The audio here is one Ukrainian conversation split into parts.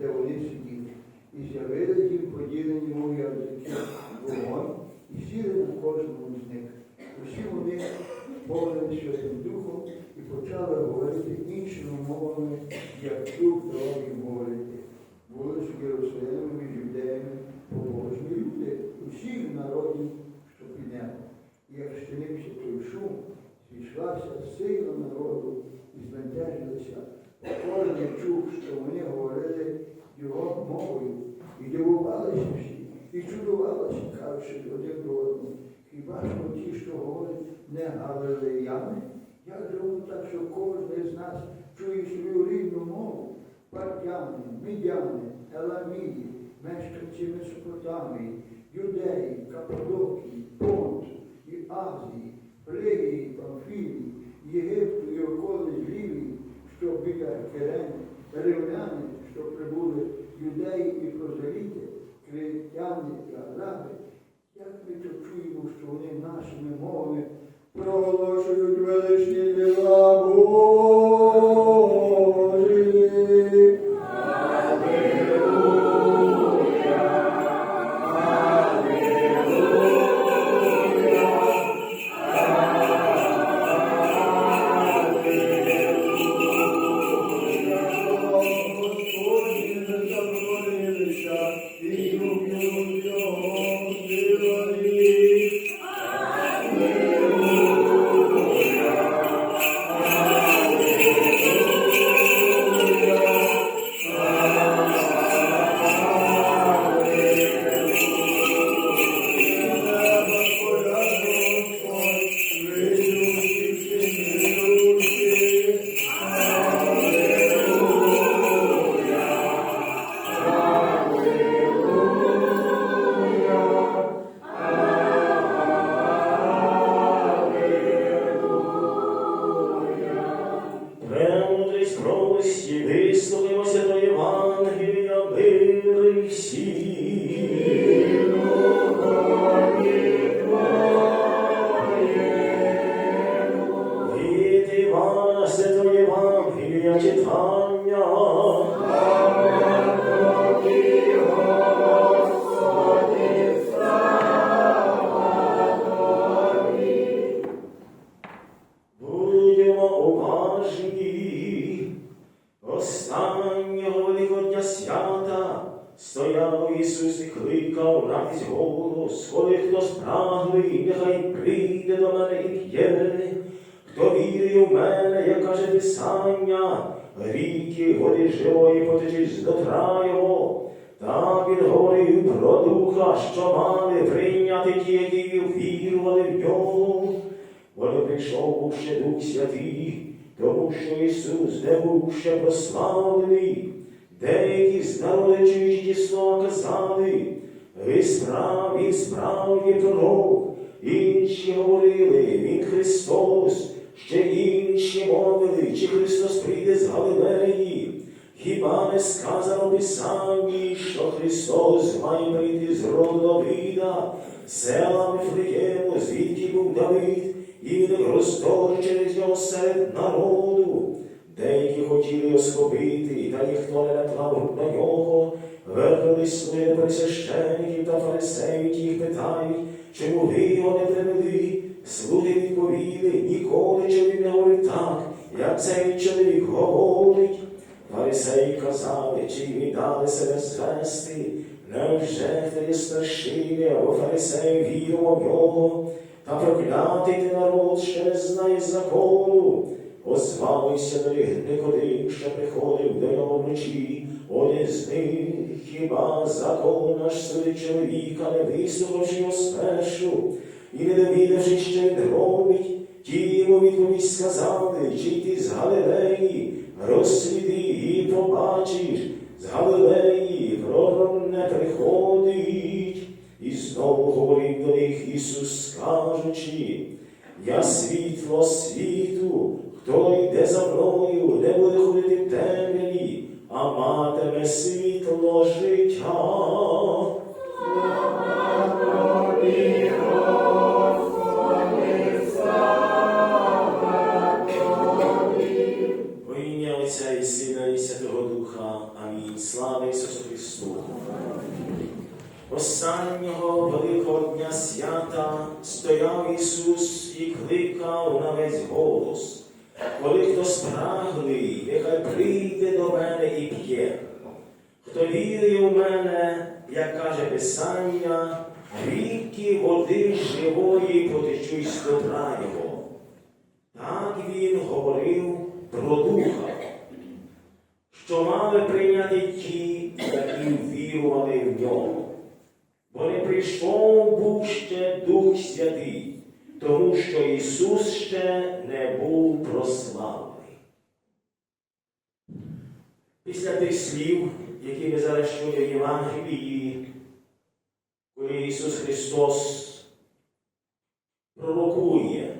де вони сиділи. І з'явили їм поділені мові язики вогонь, і сіли на кожному з них. Усі вони повнили Святим Духом і почали говорити іншими мовами, як Дух дав їм говорити. Були ж в Єрусалимі, юдеями, побожні люди, усі народі, що підняли. І як щинився той шум, зійшлася сила народу і збентежилися. Кожен чув, що вони говорили його мовою, і дивувалися всі, і чудувалися, кажучи один до одного. Хіба ж ті, що говорять, не галилеяни? Же воно так, що кожен з нас чує свою рідну мову? Партяни, мідяни, еламії, мешканці Месопотамії, 见苍蝇 що мали прийняти ті, які вірували в нього, бо не прийшов ще Дух Святий, тому що Ісус не був ще прославлений. Деякі з чуючи слова казали, ви справ, він справді пророк, інші говорили, він Христос, ще інші мовили, чи Христос прийде з Галилеї. Хіба не сказано Писанні, що Христос має прийти з роду Давида, села Вифлеєму, звідки був Давид, і він роздор через нього серед народу. Деякі хотіли його схопити, та ніхто не наклав рук на нього, вернулись свої до та фарисеїв, їх питають, чому ви його не привели? Слуги відповіли, ніколи чоловік не говорить так, як цей чоловік говорить. Фарисеї казали, чи їм дали себе звести, невже ти є старшини або фарисеї віримо в нього, та проклятий ти народ ще знає закону. Озвався до них Никодим, що приходив до нього вночі, один з них хіба закон наш судить чоловіка, не вислухавши його спершу, і не довідавши, що він робить, ті йому відповідь сказали, чи ти з Галилеї, розсліди і побачиш, з Галилеї пророк не приходить. І знову говорив до них Ісус, кажучи, я світло світу, хто йде за мною, не буде ходити в темряві, а матиме світло життя. Во і Сина і Святого Духа. Амінь. Слава Ісусу Христу. Останнього великого дня свята стояв Ісус і кликав на весь голос. Коли хто спраглий, нехай прийде до мене і п'є. Хто вірує в мене, як каже Писання, ріки води живої потечуть з Його. Так він говорив про духа, що мали прийняти ті, які вірували в нього. Бо не прийшов був ще Дух Святий, тому що Ісус ще не був прославлений. Після тих слів, які ми зараз чули в Євангелії, коли Ісус Христос пророкує,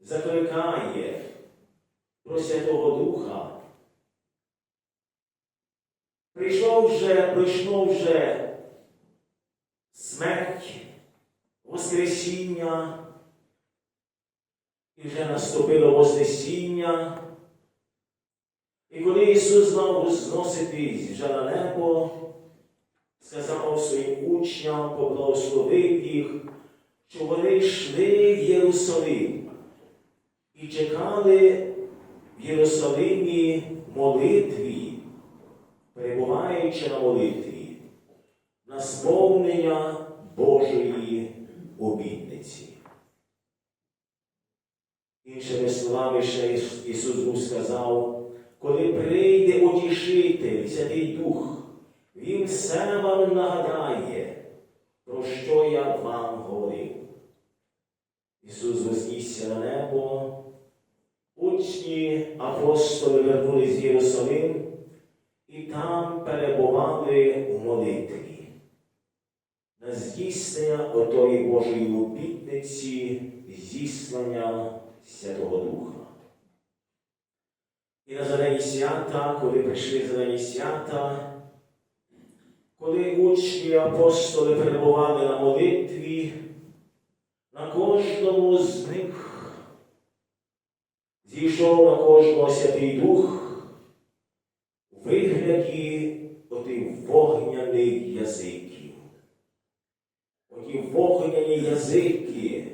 закликає про Святого Духа, прийшов вже смерть, Воскресіння, і вже наступило Вознесіння. І коли Ісус мав возноситись вже на небо, сказав своїм учням, поблагословив їх, що вони йшли в Єрусалим і чекали в Єрусалимі молитві, перебуваючи на молитві, на сповнення Божої обітниці. Іншими словами, ще Ісус був сказав, коли прийде утішитель, Святий Дух, Він все вам нагадає, про що я вам говорив. Ісус вознісся на небо, учні апостоли вернулись з Єрусалим і там перебували в молитві. На здійснення отої Божої обітниці зіслання Святого Духа. І на зелені свята, коли прийшли зелені свята, коли учні апостоли перебували на молитві, на кожному з них зійшов на кожного Святий Дух вигляді отих вогняних язиків. Оті вогняні язики,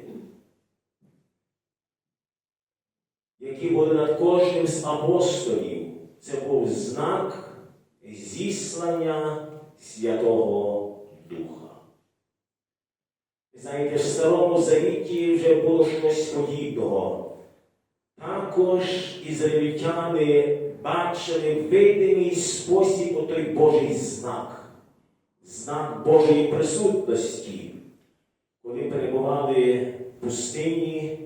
які були над кожним з апостолів, це був знак зіслання Святого Духа. Знаєте, в Старому Завіті вже було щось подібного. Також ізраїльтяни бачили в видимий спосіб отой Божий знак, знак Божої присутності, коли перебували в пустині,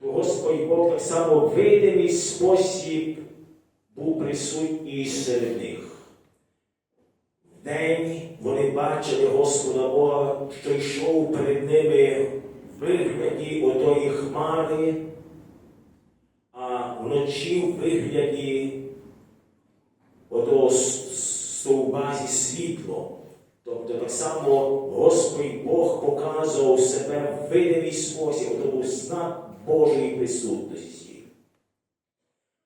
то Господь Бог так само видимий спосіб був присутній серед них. Вдень вони бачили Господа Бога, що йшов перед ними в вигляді отої хмари, вночі в вигляді отого стовба зі світлом. Тобто так само Господь Бог показував себе в видимий спосіб, то був знак Божої присутності.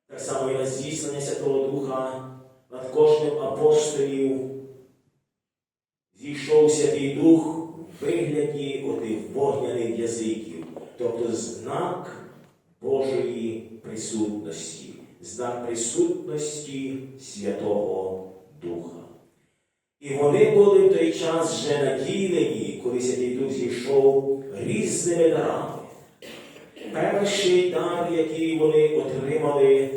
Так само і на здійснення Святого Духа над кожним апостолів зійшов Святий Дух в вигляді отих вогняних язиків, тобто знак Божої присутності, знак присутності Святого Духа. І вони були в той час вже наділені, коли Святий Дух зійшов різними дарами. Перший дар, який вони отримали,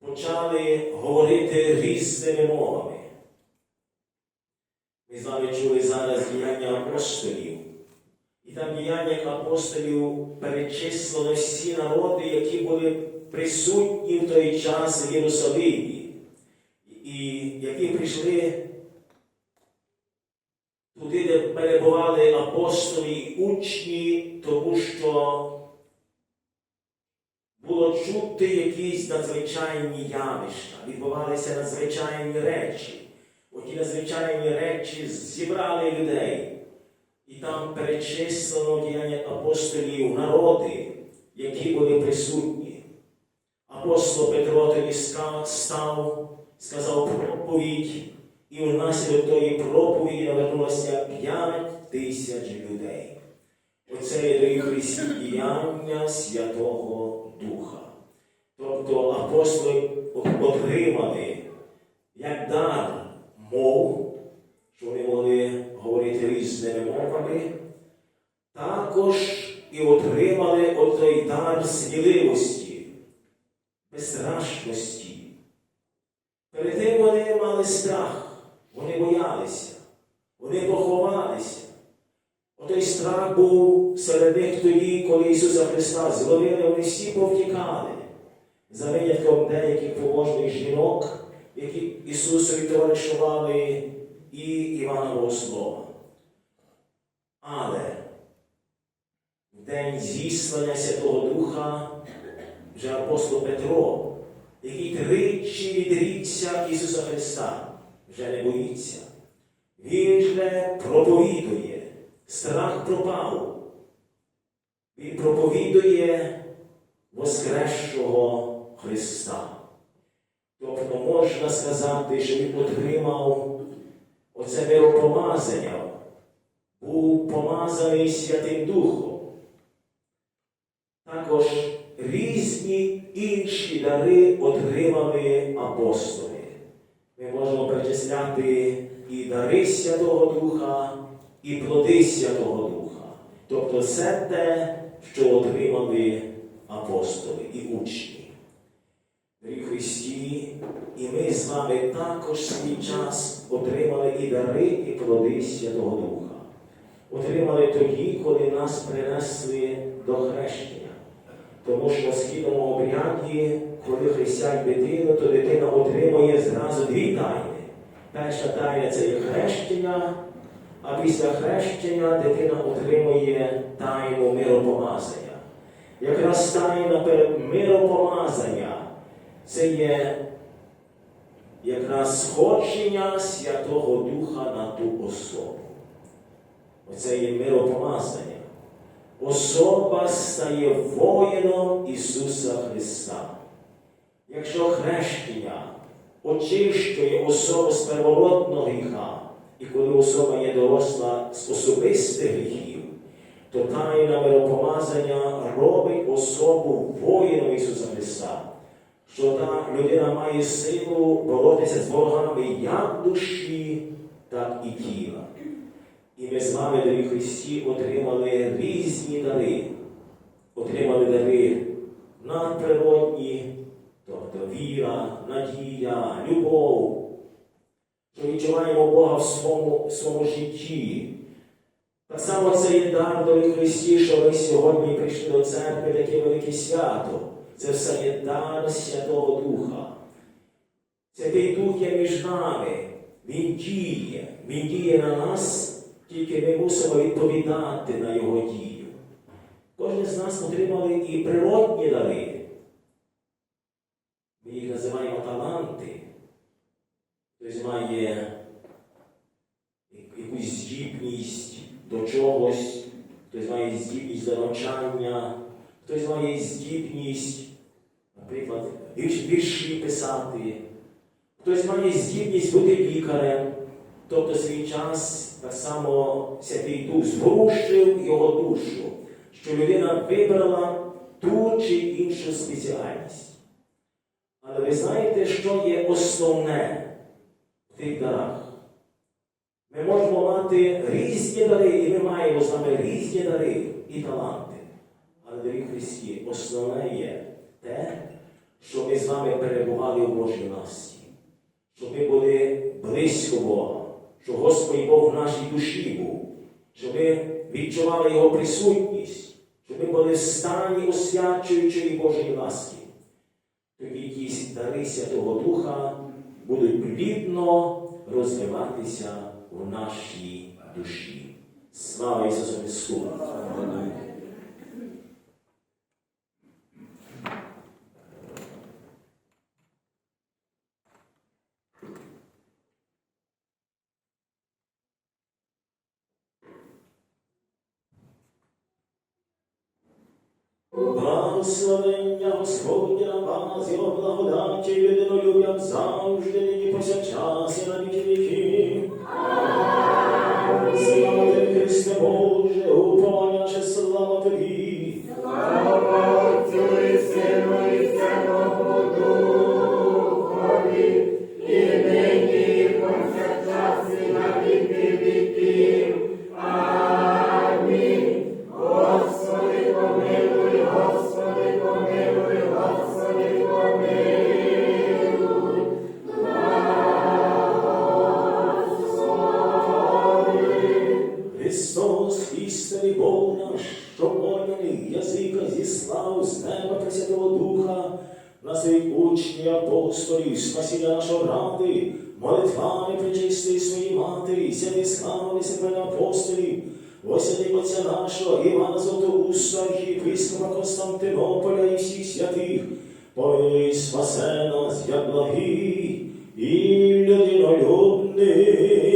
почали говорити різними мовами. Ми з вами чули зараз діяння апостолів. І там в діяннях апостолів перечислено всі народи, які були присутні в той час в Єрусалимі, і які прийшли туди, де перебували апостоли і учні, тому що було чути якісь надзвичайні явища, відбувалися надзвичайні речі. Оті надзвичайні речі зібрали людей. Перечислено діяння апостолів народи, які були присутні. Апостол Петро тоді став, сказав проповідь, і внаслідок тої проповіді навернулося п'ять тисяч людей. Оце є дорогі Христі діяння Святого Духа. Тобто апостоли отримали як дар мов, що вони могли говорити різними мовами, також і отримали отой дар сміливості, безстрашності. Перед тим вони мали страх, вони боялися, вони поховалися. Отой страх був серед них тоді, коли Ісуса Христа зловили, вони всі повтікали. За винятком деяких побожних жінок, які Ісусові товаришували і Івана Богослова. Але день зіслання Святого Духа вже апостол Петро, який тричі відрікся Ісуса Христа, вже не боїться. Він же проповідує, страх пропав. Він проповідує Воскресшого Христа. Тобто можна сказати, що він отримав оце миропомазання, був помазаний Святим Духом. Також різні інші дари отримали апостоли. Ми можемо перечисляти і дари Святого Духа, і плоди Святого Духа. Тобто все те, що отримали апостоли і учні. Дорогі Христі, і ми з вами також свій час отримали і дари, і плоди Святого Духа. Отримали тоді, коли нас принесли до хрещення. Тому що в східному обряді, коли хрестять дитину, то дитина отримує зразу дві тайни. Перша тайна це є хрещення, а після хрещення дитина отримує тайну миропомазання. Якраз тайна миропомазання це є якраз сходження Святого Духа на ту особу. Оце є миропомазання. Особа стає воїном Ісуса Христа. Якщо хрещення очищує особу з первородного гріха, і коли особа є доросла з особистих гріхів, то тайна миропомазання робить особу воїном Ісуса Христа, що та людина має силу боротися з ворогами як душі, так і тіла. І ми з вами, дорогі Христі, отримали різні дари. Отримали дари надприродні, тобто віра, надія, любов, що відчуваємо Бога в своєму, в своєму житті. Так само це є дар, дорогі Христі, що ви сьогодні прийшли до церкви таке велике свято. Це все є дар Святого Духа. Святий Дух є між нами, Він діє, Він діє на нас, тільки ми мусимо відповідати на Його дію. Кожен з нас отримали і природні дари. Ми їх називаємо таланти. Хтось має якусь здібність до чогось, хтось має здібність до навчання, хтось має здібність, наприклад, вірші писати, хтось має здібність бути лікарем. Тобто свій час так само Святий Дух зворушив його душу, що людина вибрала ту чи іншу спеціальність. Але ви знаєте, що є основне в тих дарах? Ми можемо мати різні дари, і ми маємо з вами різні дари і таланти. Але, дорогі Христі, основне є те, що ми з вами перебували у Божій ласі, щоб ми були близько Бога, що Господь Бог в нашій душі був, щоб ми відчували Його присутність, щоб ми були в стані освячуючої Божої ласки. Тоді ті дари Святого Духа будуть плідно розвиватися в нашій душі. Слава Ісусу Христу! Благословення Господня на вас, його благодаті, людинолюбям завжди нині повсякчас і на віки віки. Слава Ти, Христе Боже, уповання слава тобі. Христос, апостолів, спасіння нашого ради, молитвами причисти своїй матері, святи славили себе апостолів, освяти Отця нашого, Івана Золотоуста, архієпископа Константинополя і всіх святих, помилуй спасе нас, як благий і людинолюбний.